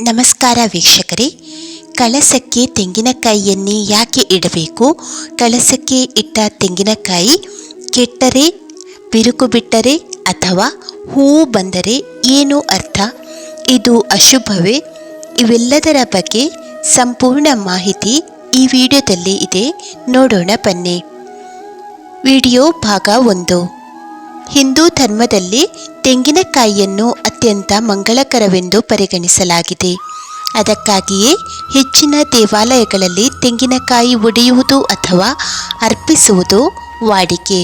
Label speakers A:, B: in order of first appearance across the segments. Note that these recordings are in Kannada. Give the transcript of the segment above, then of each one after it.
A: ನಮಸ್ಕಾರ ವೀಕ್ಷಕರೇ. ಕಳಸಕ್ಕೆ ತೆಂಗಿನಕಾಯಿಯನ್ನೇ ಯಾಕೆ ಇಡಬೇಕು? ಕಳಸಕ್ಕೆ ಇಟ್ಟ ತೆಂಗಿನಕಾಯಿ ಕೆಟ್ಟರೆ, ಬಿರುಕು ಬಿಟ್ಟರೆ ಅಥವಾ ಹೂವು ಬಂದರೆ ಏನು ಅರ್ಥ? ಇದು ಅಶುಭವೇ? ಇವೆಲ್ಲದರ ಬಗ್ಗೆ ಸಂಪೂರ್ಣ ಮಾಹಿತಿ ಈ ವಿಡಿಯೋದಲ್ಲಿ ಇದೆ. ನೋಡೋಣ ಬನ್ನಿ. ವಿಡಿಯೋ ಭಾಗ ಒಂದು. ಹಿಂದೂ ಧರ್ಮದಲ್ಲಿ ತೆಂಗಿನಕಾಯಿಯನ್ನು ಅತ್ಯಂತ ಮಂಗಳಕರವೆಂದು ಪರಿಗಣಿಸಲಾಗಿದೆ. ಅದಕ್ಕಾಗಿಯೇ ಹೆಚ್ಚಿನ ದೇವಾಲಯಗಳಲ್ಲಿ ತೆಂಗಿನಕಾಯಿ ಒಡೆಯುವುದು ಅಥವಾ ಅರ್ಪಿಸುವುದು ವಾಡಿಕೆ.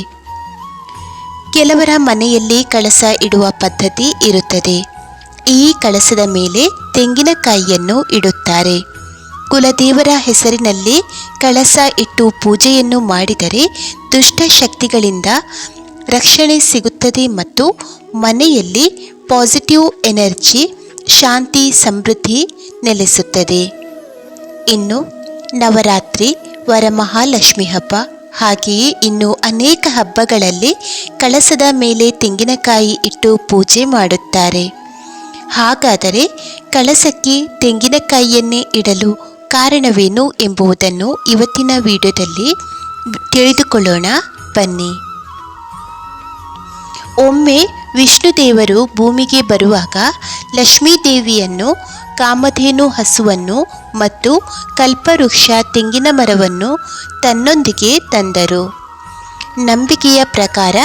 A: ಕೆಲವರ ಮನೆಯಲ್ಲಿ ಕಳಸ ಇಡುವ ಪದ್ಧತಿ ಇರುತ್ತದೆ. ಈ ಕಳಸದ ಮೇಲೆ ತೆಂಗಿನಕಾಯಿಯನ್ನು ಇಡುತ್ತಾರೆ. ಕುಲದೇವರ ಹೆಸರಿನಲ್ಲಿ ಕಳಸ ಇಟ್ಟು ಪೂಜೆಯನ್ನು ಮಾಡಿದರೆ ದುಷ್ಟಶಕ್ತಿಗಳಿಂದ ರಕ್ಷಣೆ ಸಿಗುತ್ತದೆ ಮತ್ತು ಮನೆಯಲ್ಲಿ ಪಾಸಿಟಿವ್ ಎನರ್ಜಿ ಶಾಂತಿ, ಸಮೃದ್ಧಿ ನೆಲೆಸುತ್ತದೆ. ಇನ್ನು ನವರಾತ್ರಿ ವರಮಹಾಲಕ್ಷ್ಮಿ ಹಬ್ಬ ಹಾಗೆಯೇ ಇನ್ನು ಅನೇಕ ಹಬ್ಬಗಳಲ್ಲಿ ಕಳಸದ ಮೇಲೆ ತೆಂಗಿನಕಾಯಿ ಇಟ್ಟು ಪೂಜೆ ಮಾಡುತ್ತಾರೆ. ಹಾಗಾದರೆ ಕಳಸಕ್ಕೆ ತೆಂಗಿನಕಾಯಿಯನ್ನೇ ಇಡಲು ಕಾರಣವೇನು ಎಂಬುದನ್ನು ಇವತ್ತಿನ ವಿಡಿಯೋದಲ್ಲಿ ತಿಳಿದುಕೊಳ್ಳೋಣ. ಬನ್ನಿ. ಒಮ್ಮೆ ವಿಷ್ಣುದೇವರು ಭೂಮಿಗೆ ಬರುವಾಗ ಲಕ್ಷ್ಮೀದೇವಿಯನ್ನು, ಕಾಮಧೇನು ಹಸುವನ್ನು ಮತ್ತು ಕಲ್ಪವೃಕ್ಷ ತೆಂಗಿನ ಮರವನ್ನು ತನ್ನೊಂದಿಗೆ ತಂದರು. ನಂಬಿಕೆಯ ಪ್ರಕಾರ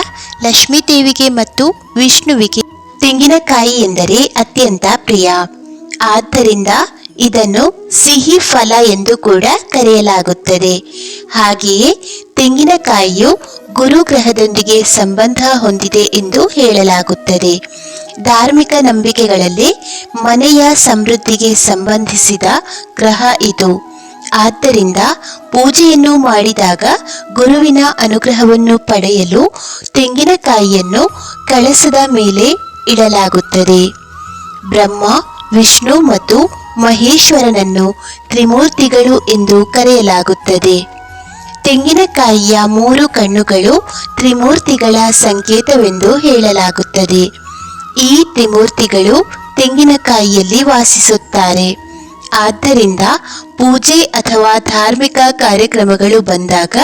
A: ಲಕ್ಷ್ಮೀದೇವಿಗೆ ಮತ್ತು ವಿಷ್ಣುವಿಗೆ ತೆಂಗಿನಕಾಯಿ ಎಂದರೆ ಅತ್ಯಂತ ಪ್ರಿಯ. ಆದ್ದರಿಂದ ಇದನ್ನು ಸಿಹಿ ಫಲ ಎಂದು ಕೂಡ ಕರೆಯಲಾಗುತ್ತದೆ. ಹಾಗೆಯೇ ತೆಂಗಿನಕಾಯಿಯು ಗುರುಗ್ರಹದೊಂದಿಗೆ ಸಂಬಂಧ ಹೊಂದಿದೆ ಎಂದು ಹೇಳಲಾಗುತ್ತದೆ. ಧಾರ್ಮಿಕ ನಂಬಿಕೆಗಳಲ್ಲಿ ಮನೆಯ ಸಮೃದ್ಧಿಗೆ ಸಂಬಂಧಿಸಿದ ಗ್ರಹ ಇದು. ಆದ್ದರಿಂದ ಪೂಜೆಯನ್ನು ಮಾಡಿದಾಗ ಗುರುವಿನ ಅನುಗ್ರಹವನ್ನು ಪಡೆಯಲು ತೆಂಗಿನಕಾಯಿಯನ್ನು ಕಳಸದ ಮೇಲೆ ಇಡಲಾಗುತ್ತದೆ. ಬ್ರಹ್ಮ, ವಿಷ್ಣು ಮತ್ತು ಮಹೇಶ್ವರನನ್ನು ತ್ರಿಮೂರ್ತಿಗಳು ಎಂದು ಕರೆಯಲಾಗುತ್ತದೆ. ತೆಂಗಿನಕಾಯಿಯ ಮೂರು ಕಣ್ಣುಗಳು ತ್ರಿಮೂರ್ತಿಗಳ ಸಂಕೇತವೆಂದು ಹೇಳಲಾಗುತ್ತದೆ. ಈ ತ್ರಿಮೂರ್ತಿಗಳು ತೆಂಗಿನಕಾಯಿಯಲ್ಲಿ ವಾಸಿಸುತ್ತಾರೆ. ಆದ್ದರಿಂದ ಪೂಜೆ ಅಥವಾ ಧಾರ್ಮಿಕ ಕಾರ್ಯಕ್ರಮಗಳು ಬಂದಾಗ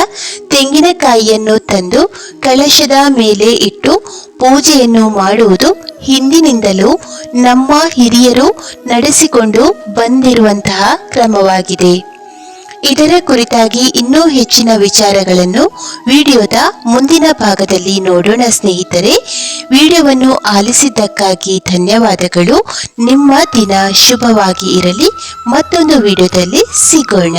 A: ತೆಂಗಿನಕಾಯಿಯನ್ನು ತಂದು ಕಳಶದ ಮೇಲೆ ಇಟ್ಟು ಪೂಜೆಯನ್ನು ಮಾಡುವುದು ಹಿಂದಿನಿಂದಲೂ ನಮ್ಮ ಹಿರಿಯರು ನಡೆಸಿಕೊಂಡು ಬಂದಿರುವಂತಹ ಕ್ರಮವಾಗಿದೆ. ಇದರ ಕುರಿತಾಗಿ ಇನ್ನೂ ಹೆಚ್ಚಿನ ವಿಚಾರಗಳನ್ನು ವಿಡಿಯೋದ ಮುಂದಿನ ಭಾಗದಲ್ಲಿ ನೋಡೋಣ ಸ್ನೇಹಿತರೆ. ವಿಡಿಯೋವನ್ನು ಆಲಿಸಿದ್ದಕ್ಕಾಗಿ ಧನ್ಯವಾದಗಳು. ನಿಮ್ಮ ದಿನ ಶುಭವಾಗಿ ಇರಲಿ. ಮತ್ತೊಂದು ವಿಡಿಯೋದಲ್ಲಿ ಸಿಗೋಣ.